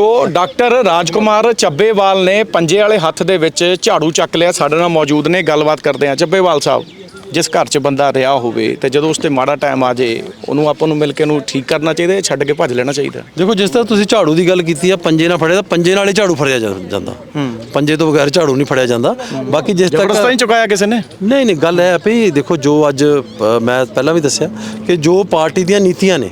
ਦੋਸਤੋ ਡਾਕਟਰ ਰਾਜਕੁਮਾਰ ਚੱਬੇਵਾਲ ਨੇ ਪੰਜੇ ਵਾਲੇ ਹੱਥ ਦੇ ਵਿੱਚ ਝਾੜੂ ਚੱਕ ਲਿਆ। ਸਾਡੇ ਨਾਲ ਮੌਜੂਦ ਨੇ ਗੱਲਬਾਤ ਕਰਦੇ ਆ ਚੱਬੇਵਾਲ ਸਾਹਿਬ ਜਿਸ ਘਰ 'ਚ ਬੰਦਾ ਰਿਹਾ ਹੋਵੇ ਤੇ ਜਦੋਂ ਉਸ ਤੇ ਮਾੜਾ ਟਾਈਮ ਆ ਜੇ ਉਹਨੂੰ ਆਪਾਂ ਨੂੰ ਮਿਲ ਕੇ ਉਹਨੂੰ ਠੀਕ ਕਰਨਾ ਚਾਹੀਦਾ ਜਾਂ ਛੱਡ ਕੇ ਭੱਜ ਲੈਣਾ ਚਾਹੀਦਾ? ਦੇਖੋ ਜਿਸ ਤਰ੍ਹਾਂ ਤੁਸੀਂ ਝਾੜੂ ਦੀ ਗੱਲ ਕੀਤੀ ਆ ਪੰਜੇ ਨਾਲ ਫੜਿਆ ਤਾਂ ਪੰਜੇ ਨਾਲ ਹੀ ਝਾੜੂ ਫੜਿਆ ਜਾਂਦਾ। ਪੰਜੇ ਤੋਂ ਬਗੈਰ ਝਾੜੂ ਨਹੀਂ ਫੜਿਆ ਜਾਂਦਾ। ਬਾਕੀ ਜਿਸ ਤੱਕ ਜ਼ਬਰਦਸਤ ਨਹੀਂ ਚੁਕਾਇਆ ਕਿਸੇ ਨੇ? ਨਹੀਂ ਨਹੀਂ ਗੱਲ ਹੈ ਵੀ ਦੇਖੋ ਜੋ ਅੱਜ ਮੈਂ ਪਹਿਲਾਂ ਵੀ ਦੱਸਿਆ ਕਿ ਜੋ ਪਾਰਟੀ ਦੀਆਂ ਨੀਤੀਆਂ ਨੇ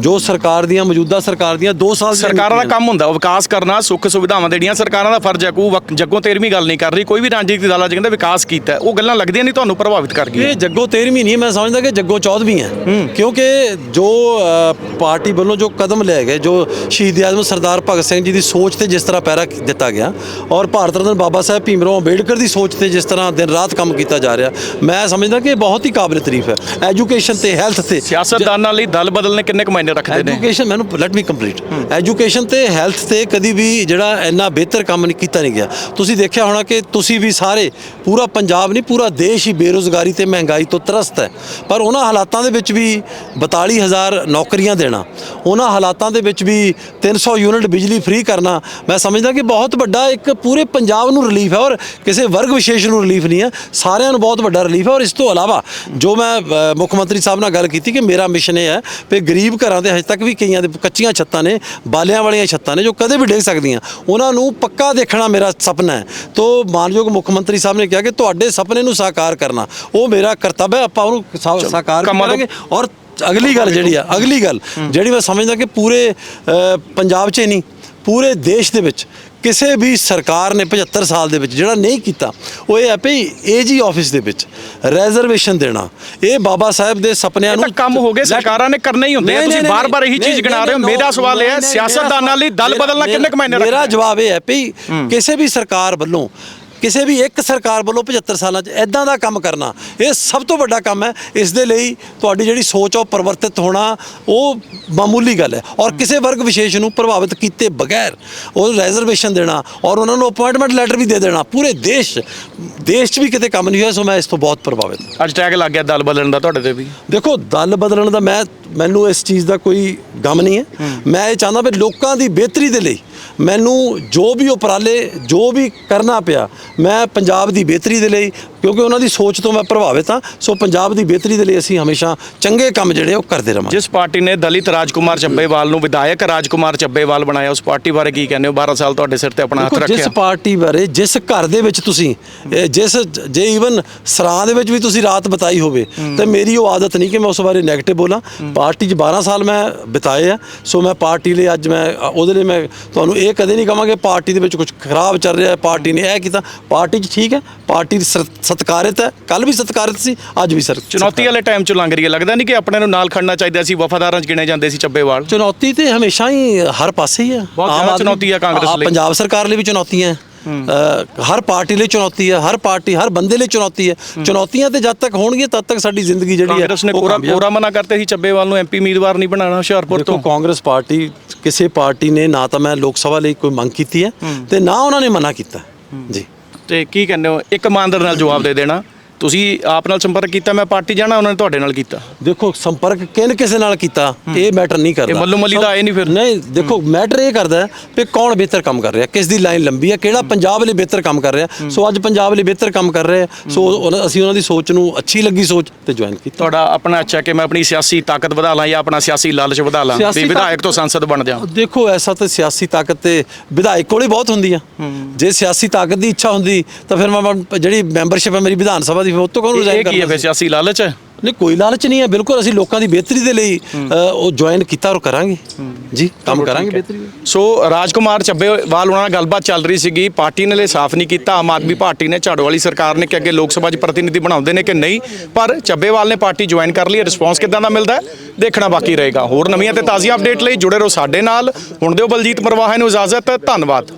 ਜੋ ਸਰਕਾਰ ਦੀਆਂ ਮੌਜੂਦਾ ਸਰਕਾਰ ਦੀਆਂ 2 ਸਾਲ ਸਰਕਾਰਾਂ ਦਾ ਕੰਮ ਹੁੰਦਾ ਵਿਕਾਸ ਕਰਨਾ ਸੁੱਖ ਸੁਵਿਧਾਵਾਂ ਦੇਣੀਆਂ ਸਰਕਾਰਾਂ ਦਾ ਫਰਜ਼ ਹੈ ਕੋ ਜੱਗੋਂ ਤੇਰਵੀਂ ਗੱਲ ਨਹੀਂ ਕਰ ਰਹੀ ਕੋਈ ਵੀ ਰਾਜਨੀਤਿਕ ਦਲ ਅੱਜ ਕਹਿੰਦਾ ਵਿਕਾਸ ਕੀਤਾ। ਉਹ ਗੱਲਾਂ ਲੱਗਦੀਆਂ ਨਹੀਂ ਤੁਹਾਨੂੰ ਪ੍ਰਭਾਵਿਤ ਕਰ। ਗਈਆਂ ਇਹ ਜੱਗੋ 13ਵੀਂ ਨਹੀਂ ਮੈਂ ਸਮਝਦਾ ਕਿ ਜੱਗੋ 14ਵੀਂ ਹੈ ਕਿਉਂਕਿ ਜੋ ਪਾਰਟੀ ਵੱਲੋਂ ਜੋ ਕਦਮ ਲਏ ਗਏ ਜੋ ਸ਼ਹੀਦ ਆਜ਼ਮ ਸਰਦਾਰ ਭਗਤ ਸਿੰਘ ਜੀ ਦੀ ਸੋਚ ਤੇ ਜਿਸ ਤਰ੍ਹਾਂ ਪਹਿਰਾ ਦਿੱਤਾ ਗਿਆ ਔਰ ਭਾਰਤ ਰਤਨ ਬਾਬਾ ਸਾਹਿਬ ਭੀਮਰਾਓ ਅੰਬੇਡਕਰ ਦੀ ਸੋਚ ਤੇ ਜਿਸ ਤਰ੍ਹਾਂ ਦਿਨ ਰਾਤ ਕੰਮ ਕੀਤਾ ਜਾ ਰਿਹਾ ਮੈਂ ਸਮਝਦਾ ਕਿ ਬਹੁਤ ਹੀ ਕਾਬਿਲ ਤਾਰੀਫ ਹੈ ਐਜੂਕੇਸ਼ਨ ਤੇ ਹੈਲਥ ਤੇ ਸਿਆਸਤਦਾਨਾਂ ਲਈ ਦਲ ਬਦਲਨੇ ਕਿੰਨੇ ਕੁ ਮਾਇਨੇ ਰੱਖਦੇ ਨੇ। ਐਜੂਕੇਸ਼ਨ ਮੈਨੂੰ ਲੈਟ ਮੀ ਕੰਪਲੀਟ ਐਜੂਕੇਸ਼ਨ ਤੇ ਹੈਲਥ ਤੇ ਕਦੀ ਵੀ ਜਿਹੜਾ ਇੰਨਾ ਬਿਹਤਰ ਕੰਮ ਨਹੀਂ ਕੀਤਾ ਨਹੀਂ ਗਿਆ। ਤੁਸੀਂ ਦੇਖਿਆ ਹੋਣਾ ਕਿ ਤੁਸੀਂ ਵੀ ਸਾਰੇ, ਪੂਰਾ ਪੰਜਾਬ ਨਹੀਂ, ਪੂਰਾ ਦੇਸ਼ ਹੀ ਬੇਰੋਜ਼ਗਾਰੀ ਤੇ ਮਹਿੰਗਾਈ ਤੋਂ ਤਰਸਤ ਹੈ। ਪਰ ਉਹਨਾਂ ਹਾਲਾਤਾਂ ਦੇ ਵਿੱਚ ਵੀ 42000 ਨੌਕਰੀਆਂ ਦੇਣਾ। ਉਹਨਾਂ ਹਾਲਾਤਾਂ ਦੇ ਵਿੱਚ ਵੀ 300 ਯੂਨਿਟ ਬਿਜਲੀ ਫ੍ਰੀ ਕਰਨਾ। ਮੈਂ ਸਮਝਦਾ ਕਿ ਬਹੁਤ ਵੱਡਾ ਇੱਕ ਪੂਰੇ ਪੰਜਾਬ ਨੂੰ ਰਿਲੀਫ ਹੈ ਔਰ ਕਿਸੇ ਵਰਗ ਵਿਸ਼ੇਸ਼ ਨੂੰ ਰਿਲੀਫ ਨਹੀਂ ਹੈ। ਸਾਰਿਆਂ ਨੂੰ ਬਹੁਤ ਵੱਡਾ ਰਿਲੀਫ ਹੈ ਔਰ ਇਸ ਤੋਂ ਇਲਾਵਾ ਜੋ ਮੈਂ ਮੁੱਖ ਮੰਤਰੀ ਸਾਹਿਬ ਨਾਲ ਗੱਲ ਕੀਤੀ ਕਿ ਮੇਰਾ ਮਿਸ਼ਨ ਇਹ ਹੈ ਕਿ ਗਰੀਬ ਘਰ ਦੇ ਹਜੇ ਤੱਕ ਵੀ ਕਈਆਂ ਦੇ ਕੱਚੀਆਂ ਛੱਤਾਂ ਨੇ ਬਾਲਿਆਂ ਵਾਲੀਆਂ ਛੱਤਾਂ ਨੇ ਜੋ ਕਦੇ ਵੀ ਡਿੱਗ ਸਕਦੀਆਂ। ਉਹਨਾਂ ਨੂੰ ਪੱਕਾ ਦੇਖਣਾ ਮੇਰਾ ਸੁਪਨਾ ਹੈ। ਤੋਂ ਮਾਨਯੋਗ ਮੁੱਖ ਮੰਤਰੀ ਸਾਹਿਬ ਨੇ ਕਿਹਾ ਕਿ ਤੁਹਾਡੇ ਸੁਪਨੇ ਨੂੰ ਸਾਕਾਰ ਕਰਨਾ ਉਹ ਮੇਰਾ ਕਰਤੱਵ ਹੈ ਆਪਾਂ ਉਹਨੂੰ ਸਾ- ਸਾਕਾਰ ਕਰਾਂਗੇ। ਔਰ ਅਗਲੀ ਗੱਲ ਜਿਹੜੀ ਆ ਅਗਲੀ ਗੱਲ ਜਿਹੜੀ ਮੈਂ ਸਮਝਦਾ ਕਿ ਪੂਰੇ ਅ, ਪੰਜਾਬ 'ਚ ਹੀ ਨਹੀਂ ਪੂਰੇ ਦੇਸ਼ ਦੇ ਵਿੱਚ ਕਿਸੇ ਵੀ ਸਰਕਾਰ ਨੇ 75 ਸਾਲ ਦੇ ਵਿੱਚ ਜਿਹੜਾ ਨਹੀਂ ਕੀਤਾ ਉਹ ਇਹ ਹੈ ਵੀ ਏਜੀ ਆਫਿਸ ਦੇ ਵਿੱਚ ਰਿਜ਼ਰਵੇਸ਼ਨ ਦੇਣਾ। ਇਹ ਬਾਬਾ ਸਾਹਿਬ ਦੇ ਸੁਪਨਿਆਂ ਨੂੰ ਕੰਮ ਹੋ ਗਏ ਸਰਕਾਰਾਂ ਨੇ ਕਰਨੇ ਹੀ ਹੁੰਦੇ ਆ। ਤੁਸੀਂ ਬਾਰ-ਬਾਰ ਇਹੀ ਚੀਜ਼ ਗਿਣਾ ਰਹੇ ਹੋ। ਮੇਰਾ ਸਵਾਲ ਇਹ ਹੈ ਸਿਆਸਤਦਾਨਾਂ ਲਈ ਦਲ ਮੇਰਾ- ਬਦਲਣਾ ਕਿੰਨੇ ਕੁ ਮਾਇਨੇ ਮੇਰਾ ਰੱਖਦਾ ਜਵਾਬ ਇਹ ਹੈ ਵੀ ਕਿਸੇ ਵੀ ਸਰਕਾਰ ਵੱਲੋਂ ਕਿਸੇ ਵੀ ਇੱਕ ਸਰਕਾਰ ਵੱਲੋਂ 75 ਸਾਲਾਂ 'ਚ ਐਦਾਂ ਦਾ ਕੰਮ ਕਰਨਾ ਇਹ ਸਭ ਤੋਂ ਵੱਡਾ ਕੰਮ ਹੈ। ਇਸ ਦੇ ਲਈ ਤੁਹਾਡੀ ਜਿਹੜੀ ਸੋਚ ਆ ਉਹ ਪਰਿਵਰਤਿਤ ਹੋਣਾ ਉਹ ਮਾਮੂਲੀ ਗੱਲ ਹੈ। ਔਰ ਕਿਸੇ ਵਰਗ ਵਿਸ਼ੇਸ਼ ਨੂੰ ਪ੍ਰਭਾਵਿਤ ਕੀਤੇ ਬਗੈਰ ਉਹ ਰਿਜ਼ਰਵੇਸ਼ਨ ਦੇਣਾ ਔਰ ਉਹਨਾਂ ਨੂੰ ਅਪਾਇੰਟਮੈਂਟ ਲੈਟਰ ਵੀ ਦੇ ਦੇਣਾ ਪੂਰੇ ਦੇਸ਼ ਦੇਸ਼ 'ਚ ਵੀ ਕਿਤੇ ਕੰਮ ਨਹੀਂ ਹੋਇਆ ਸੋ ਮੈਂ ਇਸ ਤੋਂ ਬਹੁਤ ਪ੍ਰਭਾਵਿਤ ਹਾਂ। ਅੱਜ ਟੈਗ ਲੱਗ ਗਿਆ ਦਲ ਬਦਲਣ ਦਾ ਤੁਹਾਡੇ ਤੇ ਵੀ। ਦੇਖੋ ਦਲ ਬਦਲਣ ਦਾ ਮੈਂ ਮੈਨੂੰ ਇਸ ਚੀਜ਼ ਦਾ ਕੋਈ ਗਮ ਨਹੀਂ ਹੈ। ਮੈਂ ਇਹ ਚਾਹੁੰਦਾ ਵੀ ਲੋਕਾਂ ਦੀ ਬਿਹਤਰੀ ਦੇ ਲਈ ਮੈਨੂੰ ਜੋ ਵੀ ਉਪਰਾਲੇ ਜੋ ਵੀ ਕਰਨਾ ਪਿਆ ਮੈਂ ਪੰਜਾਬ ਦੀ ਬਿਹਤਰੀ ਦੇ ਲਈ ਕਿਉਂਕਿ ਉਹਨਾਂ ਦੀ ਸੋਚ ਤੋਂ ਮੈਂ ਪ੍ਰਭਾਵਿਤ ਹਾਂ ਸੋ ਪੰਜਾਬ ਦੀ ਬਿਹਤਰੀ ਦੇ ਲਈ ਅਸੀਂ ਹਮੇਸ਼ਾ ਚੰਗੇ ਕੰਮ ਜਿਹੜੇ ਉਹ ਕਰਦੇ ਰਵਾਂਗੇ। ਜਿਸ ਪਾਰਟੀ ਨੇ ਦਲਿਤ ਰਾਜਕੁਮਾਰ ਚੱਬੇਵਾਲ ਨੂੰ ਵਿਧਾਇਕ ਰਾਜਕੁਮਾਰ ਚੱਬੇਵਾਲ ਬਣਾਇਆ ਉਸ ਪਾਰਟੀ ਬਾਰੇ ਕੀ ਕਹਿੰਦੇ ਹੋ? 12 ਸਾਲ ਤੁਹਾਡੇ ਸਿਰ ਤੇ ਆਪਣਾ ਹੱਥ ਦੇਖੋ ਜਿਸ ਰੱਖਿਆ। ਪਾਰਟੀ ਬਾਰੇ ਜਿਸ ਘਰ ਦੇ ਵਿੱਚ ਤੁਸੀਂ ਜਿਸ ਜੇ ਈਵਨ ਸਰਾਂ ਦੇ ਵਿੱਚ ਵੀ ਤੁਸੀਂ ਰਾਤ ਬਿਤਾਈ ਹੋਵੇ ਤੇ ਮੇਰੀ ਉਹ ਆਦਤ ਨਹੀਂ ਕਿ ਮੈਂ ਉਸ ਬਾਰੇ 네ਗੇਟਿਵ ਬੋਲਾਂ ਪਾਰਟੀ 'ਚ 12 ਸਾਲ ਮੈਂ ਬਿਤਾਏ ਆ ਸੋ ਮੈਂ ਪਾਰਟੀ ਲਈ ਅੱਜ ਮੈਂ ਉਹਦੇ ਲਈ ਮੈਂ ਤੁਹਾਨੂੰ ਇਹ ਕਦੇ ਨਹੀਂ ਕਹਾਂਗੇ ਪਾਰਟੀ ਦੇ ਵਿੱਚ ਕੁਝ ਖਰਾਬ ਚੱਲ ਰਿਹਾ ਹੈ ਪਾਰਟੀ ਨੇ ਇਹ ਕੀਤਾ। ਪਾਰਟੀ 'ਚ ਠੀਕ ਹੈ ਪਾਰਟੀ ਸਤਿਕਾਰਿਤ ਹੈ। ਕੱਲ ਵੀ ਸਤਿਕਾਰਿਤ ਸੀ ਅੱਜ ਵੀ ਸਰ ਚੁਣੌਤੀ ਵਾਲੇ ਟਾਈਮ ਚ ਲੰਘ ਰਹੀ ਹੈ। ਲੱਗਦਾ ਨਹੀਂ ਕਿ ਆਪਣੇ ਨੂੰ ਨਾਲ ਖੜਨਾ ਚਾਹੀਦਾ ਸੀ ਵਫਾਦਾਰਾਂ ਚ ਗਿਣੇ ਜਾਂਦੇ ਸੀ ਚੱਬੇਵਾਲ ਚੁਣੌਤੀ ਤੇ ਹਮੇਸ਼ਾ ਹੀ ਹਰ ਪਾਸੇ ਹੀ ਹੈ। ਬਹੁਤ ਜ਼ਿਆਦਾ ਚੁਣੌਤੀ ਹੈ ਕਾਂਗਰਸ ਲਈ। ਪੰਜਾਬ ਸਰਕਾਰ ਲਈ ਵੀ ਚੁਣੌਤੀਆਂ ਹੈ। ਹਰ ਪਾਰਟੀ ਲਈ ਚੁਣੌਤੀ ਹੈ ਹਰ ਪਾਰਟੀ ਹਰ ਬੰਦੇ ਲਈ ਚੁਣੌਤੀ ਹੈ। ਚੁਣੌਤੀਆਂ ਤੇ ਜਦ ਤੱਕ ਹੋਣਗੀਆਂ ਤਦ ਤੱਕ ਸਾਡੀ ਜ਼ਿੰਦਗੀ ਜਿਹੜੀ ਹੈ ਕਾਂਗਰਸ ਨੇ ਕੋਰਾ ਕੋਰਾ ਮਨਾ ਕਰਤੇ ਸੀ ਚੱਬੇਵਾਲ ਨੂੰ ਐਮਪੀ ਉਮੀਦਵਾਰ ਨਹੀਂ ਬਣਾਉਣਾ ਹੁਸ਼ਿਆਰਪੁਰ ਤੋਂ। ਕਾਂਗਰਸ ਪਾਰਟੀ ਕਿਸੇ ਪਾਰਟੀ ਨੇ ਨਾ ਤਾਂ ਮੈਂ ਲੋਕ ਸਭਾ ਲਈ ਕੋਈ ਮੰਗ ਕੀਤੀ ਹੈ ਤੇ ਨਾ ਉਹਨਾਂ ਨੇ ਮਨਾ ਕੀਤਾ। ਜੀ। ਤੇ ਕੀ ਕਹਿੰਦੇ ਹੋ? ਇੱਕ ਇਮਾਨਦਾਰ ਨਾਲ ਜਵਾਬ ਦੇ ਦੇਣਾ। ਤੁਸੀਂ ਆਪ ਨਾਲ ਸੰਪਰਕ ਕੀਤਾ ਮੈਂ ਪਾਰਟੀ ਜਾਣਾ ਉਹਨਾਂ ਨੇ ਤੁਹਾਡੇ ਨਾਲ ਕੀਤਾ। ਦੇਖੋ ਸੰਪਰਕ ਕਿਨ ਕਿਸੇ ਨਾਲ ਕੀਤਾ ਇਹ ਮੈਟਰ ਨਹੀਂ ਕਰਦਾ। ਇਹ ਮੱਲੋ ਮੱਲੀ ਤਾਂ ਆਏ ਨਹੀਂ ਫਿਰ। ਨਹੀਂ ਦੇਖੋ ਮੈਟਰ ਇਹ ਕਰਦਾ ਕਿ ਕੌਣ ਬਿਹਤਰ ਕੰਮ ਕਰ ਰਿਹਾ ਕਿਸ ਦੀ ਲਾਈਨ ਲੰਬੀ ਹੈ ਕਿਹੜਾ ਪੰਜਾਬ ਲਈ ਬਿਹਤਰ ਕੰਮ ਕਰ ਰਿਹਾ। ਸੋ ਅੱਜ ਪੰਜਾਬ ਲਈ ਬਿਹਤਰ ਕੰਮ ਕਰ ਰਿਹਾ ਸੋ ਅਸੀਂ ਉਹਨਾਂ ਦੀ ਸੋਚ ਨੂੰ ਅੱਛੀ ਲੱਗੀ ਸੋਚ ਤੇ ਜੁਆਇਨ ਕੀਤਾ। ਤੁਹਾਡਾ ਆਪਣਾ ਅੱਛਾ ਕਿ ਮੈਂ ਆਪਣੀ ਸਿਆਸੀ ਤਾਕਤ ਵਧਾ ਲਾਂ ਜਾਂ ਆਪਣਾ ਸਿਆਸੀ ਲਾਲਚ ਵਧਾ ਲਾਂ ਵੀ ਵਿਧਾਇਕ ਤੋਂ ਸੰਸਦ ਬਣ ਜਾ ਦੇਖੋ ਐਸਾ ਤਾਂ ਸਿਆਸੀ ਤਾਕਤ ਤੇ ਵਿਧਾਇਕ ਕੋਲ ਹੀ ਬਹੁਤ ਹੁੰਦੀ ਆ। ਜੇ ਸਿਆਸੀ ਤਾਕਤ ਦੀ ਇੱਛਾ ਹੁੰਦੀ ਤਾਂ ਫਿਰ ਮੈਂ ਜਿਹੜੀ ਮੈਂਬਰਸ਼ਿਪ ਹੈ ਮੇਰੀ ਵਿਧਾਨ ਸਭਾ ਦੀ ਉਹ ਤੋਂ ਕੌਣ ਇਹ ਰਿਜ਼ਾਈਨ ਕੀ ਹੈ ਫਿਰ? ਸਿਆਸੀ ਲਾਲਚ ਹੈ? ਨਹੀਂ ਕੋਈ ਲਾਲਚ ਨਹੀਂ ਹੈ ਬਿਲਕੁਲ ਅਸੀਂ ਲੋਕਾਂ ਦੀ ਬਿਹਤਰੀ ਦੇ ਲਈ ਉਹ ਜੁਆਇਨ ਕੀਤਾ ਔਰ ਕਰਾਂਗੇ। ਜੀ ਕੰਮ ਕਰਾਂਗੇ ਬਿਹਤਰੀ। ਸੋ ਰਾਜਕੁਮਾਰ ਚੱਬੇਵਾਲ ਉਹਨਾਂ ਨਾਲ ਗੱਲਬਾਤ ਚੱਲ ਰਹੀ ਸੀਗੀ। ਪਾਰਟੀ ਨੇ ਲਈ ਸਾਫ਼ ਨਹੀਂ ਕੀਤਾ। ਆਮ ਆਦਮੀ ਪਾਰਟੀ ਨੇ ਝਾੜੂ ਵਾਲੀ ਸਰਕਾਰ ਨੇ ਕਿ ਅੱਗੇ ਲੋਕ ਸਭਾ 'ਚ ਪ੍ਰਤੀਨਿਧੀ ਬਣਾਉਂਦੇ ਨੇ ਕਿ ਨਹੀਂ। ਪਰ ਚੱਬੇਵਾਲ ਨੇ ਪਾਰਟੀ ਜੁਆਇਨ ਕਰ ਲਈ। ਰਿਸਪੌਂਸ ਕਿਦਾਂ ਦਾ ਮਿਲਦਾ ਦੇਖਣਾ ਬਾਕੀ ਰਹੇਗਾ। ਹੋਰ ਨਵੀਆਂ ਤੇ ਤਾਜ਼ੀਆਂ ਅਪਡੇਟ ਲਈ ਜੁੜੇ ਰਹੋ ਸਾਡੇ ਨਾਲ। ਹੁਣ ਦਿਓ ਬਲਜੀਤ ਮਰਵਾਹਾ ਨੂੰ ਇਜਾਜ਼ਤ। ਧੰਨਵਾਦ।